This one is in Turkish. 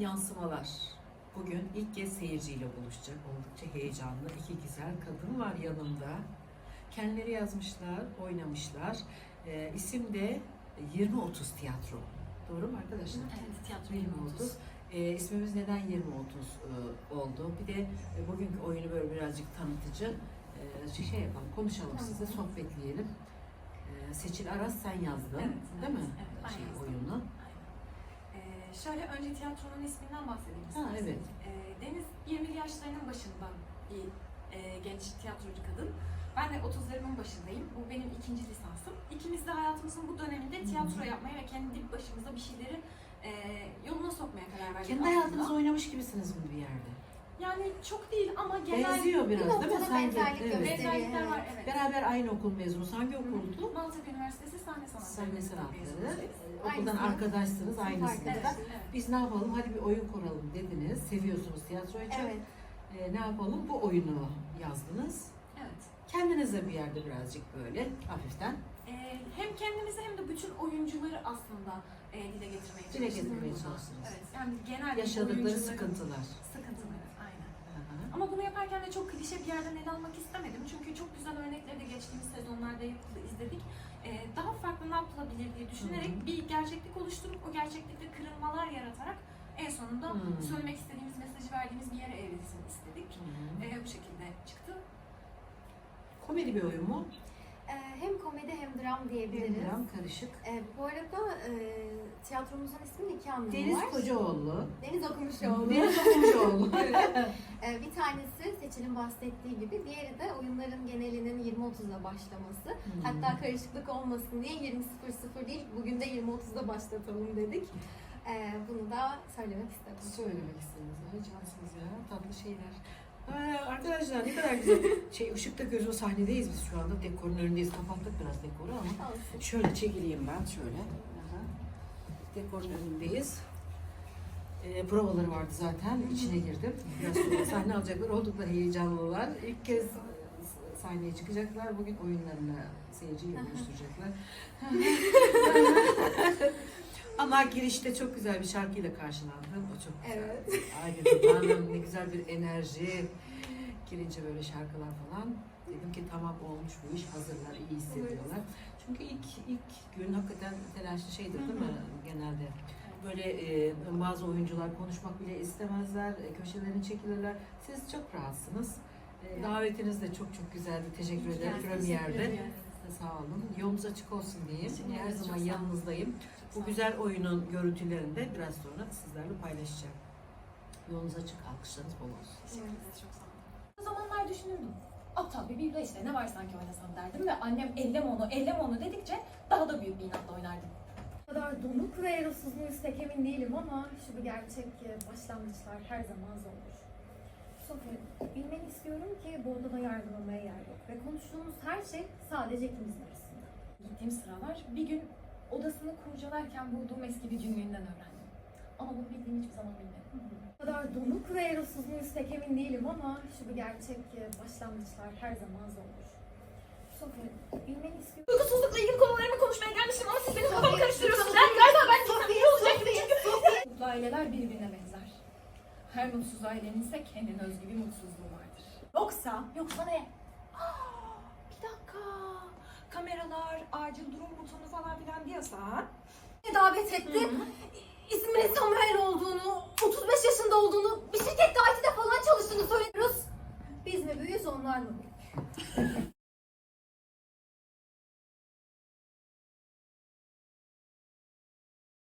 yansımalar. Bugün ilk kez seyirciyle buluşacak. Oldukça heyecanlı. iki güzel kadın var yanımda. Kendileri yazmışlar, oynamışlar. Ee, isim de 20-30 tiyatro. Doğru mu arkadaşlar? Evet, tiyatro 20-30. Ee, ismimiz neden 20-30 e, oldu? Bir de e, bugünkü oyunu böyle birazcık tanıtıcı. Ee, şey, şey yapalım, konuşalım Tamam. size, sohbetleyelim. Ee, Seçil Aras sen yazdın, Evet, değil mi? evet, şey, yazdım. oyunu. Aynen. Ee, şöyle önce tiyatronun isminden bahsedeyim Ha, evet. Ee, Deniz 20 yaşlarının başında bir e, genç tiyatrocu kadın. Ben de 30'larımın başındayım. Bu benim ikinci lisansım. İkimiz de hayatımızın bu döneminde tiyatro yapmaya ve kendi başımıza bir şeyleri e, yoluna sokmaya karar verdik. Kendi hayatınızı oynamış gibisiniz mi bir yerde? Yani çok değil ama genel Benziyor biraz değil mi? noktada Sanki, benzerlik evet. gösteriyor. benzerlikler var. Evet. Beraber aynı okul mezunu. Hangi okuldu? Maltepe Üniversitesi Sahne Sanatları. Sahne sanatları. mezunuyuz. Okuldan Aynı arkadaşsınız aynı Farklı, sınıfta. Evet. Biz ne yapalım? Hadi bir oyun kuralım dediniz. Seviyorsunuz tiyatroyu çok. Evet. Ee, ne yapalım? Bu oyunu yazdınız. evet. Kendinize bir yerde birazcık böyle hafiften Ee, hem kendimizi hem de bütün oyuncuları aslında e, dile getirmeye Dile çalıştık getirmeye çalıştınız. Evet, yani genel yaşadıkları oyuncuların sıkıntılar. Sıkıntıları. Ama bunu yaparken de çok klişe bir yerden ele almak istemedim. Çünkü çok güzel örnekleri de geçtiğimiz sezonlarda yapıldı, izledik. Ee, daha farklı ne yapılabilir diye düşünerek Hı hı. bir gerçeklik oluşturup o gerçeklikte kırılmalar yaratarak en sonunda Hı. söylemek istediğimiz mesajı verdiğimiz bir yere evrilsin istedik. Ee, bu şekilde çıktı. Komedi bir oyun mu? Ee, hem komedi hem dram diyebiliriz. Dram karışık. Ee, bu arada e, tiyatromuzun isminin iki anlamı Deniz var. Kocaoğlu. Deniz Okumuşoğlu. Deniz Kocaoğlu. Ee, bir tanesi Seçil'in bahsettiği gibi, diğeri de oyunların genelinin 20-30'da başlaması. Hmm. Hatta karışıklık olmasın diye 20.00 değil, bugün de 20.30'da başlatalım dedik. Ee, bunu da söylemek istedim. Söylemek istediniz. Ay cansınız ya. Tatlı şeyler. Aa, arkadaşlar ne kadar güzel. Şey ışıkta gözü sahnedeyiz biz şu anda. Dekorun önündeyiz. Kapattık biraz dekoru ama. Olsun. Şöyle çekileyim ben şöyle. Aha. Dekorun önündeyiz. E, provaları vardı zaten. İçine girdim. Biraz sonra sahne alacaklar. Oldukları heyecanlılar. İlk kez sahneye çıkacaklar. Bugün oyunlarını seyirciyle buluşturacaklar. Ama girişte çok güzel bir şarkıyla karşılandım. O çok güzel. Evet. Ay dedim "Tanrım, ne güzel bir enerji. Girince böyle şarkılar falan. Dedim ki tamam olmuş bu iş hazırlar, iyi hissediyorlar. Çünkü ilk ilk gün hakikaten telaşlı şeydir değil mi genelde? Böyle e, bazı oyuncular konuşmak bile istemezler, e, köşelerini çekilirler. Siz çok rahatsınız. E, davetiniz de çok çok güzeldi. Teşekkür ederim. Premierde. Sağ olun. Yolunuz açık olsun diyeyim. Teşekkür Her zaman yanınızdayım. Bu güzel oyunun görüntülerini de biraz sonra sizlerle paylaşacağım. Yolunuz açık, alkışlarınız bol olsun. Ederiz, çok sağ olun. O zamanlar düşünürdüm. Aptal bir biblo işte ne var sanki oynasam derdim ve annem elleme onu elleme onu dedikçe daha da büyük bir inatla oynardım. O kadar donuk ve erosuz muyuz pek emin değilim ama şu bir gerçek ki başlangıçlar her zaman zordur. İstiyorum ki bu odada yargılamaya yer yok ve konuştuğumuz her şey sadece ikimizin arasında. Gittiğim sıralar bir gün odasını kurcalarken bulduğum eski bir günlüğünden öğrendim. Ama bunu bildiğimi hiçbir zaman bilmedim. O kadar donuk ve erosuz muyuz pek emin değilim ama şu bir gerçek ki başlangıçlar her zaman zordur. Sophie, bilmeni istiyorum. Uykusuzlukla ilgili konularımı konuşmaya gelmiştim ama siz benim kafamı karıştırıyorsunuz. Ben galiba ben iyi olacak. Mutlu aileler birbirine benzer. Her mutsuz ailenin ise kendine özgü bir mutsuzluğu vardır. Yoksa, yoksa ne? Aa, bir dakika. Kameralar, acil durum butonu falan filan diyorsa. davet etti. İsminin Samuel olduğunu, 35 yaşında olduğunu, bir şirkette IT'de falan çalıştığını söylüyoruz. Biz mi büyüğüz onlar mı?